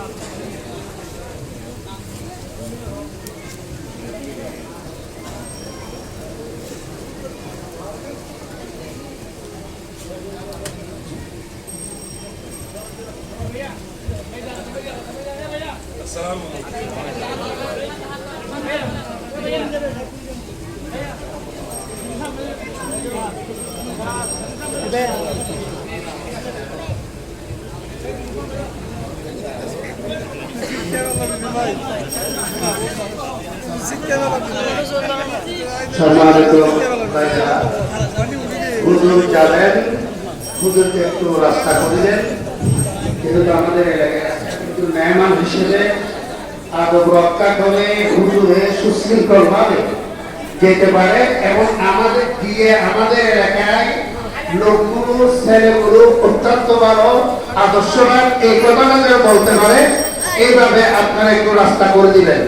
Assalamualaikum. সম্মানিত ভাইরা হুজুর একটু রাস্তা করে কিন্তু আমাদের এলাকায় কিন্তু হিসেবে এবং আমাদের দিয়ে আমাদের এলাকায় লোকগুলো ছেলেগুলো অত্যন্ত ভালো, আদর্শবান, এই কথাটা বলতে পারে। এইভাবে আপনারা একটু রাস্তা করে দিবেন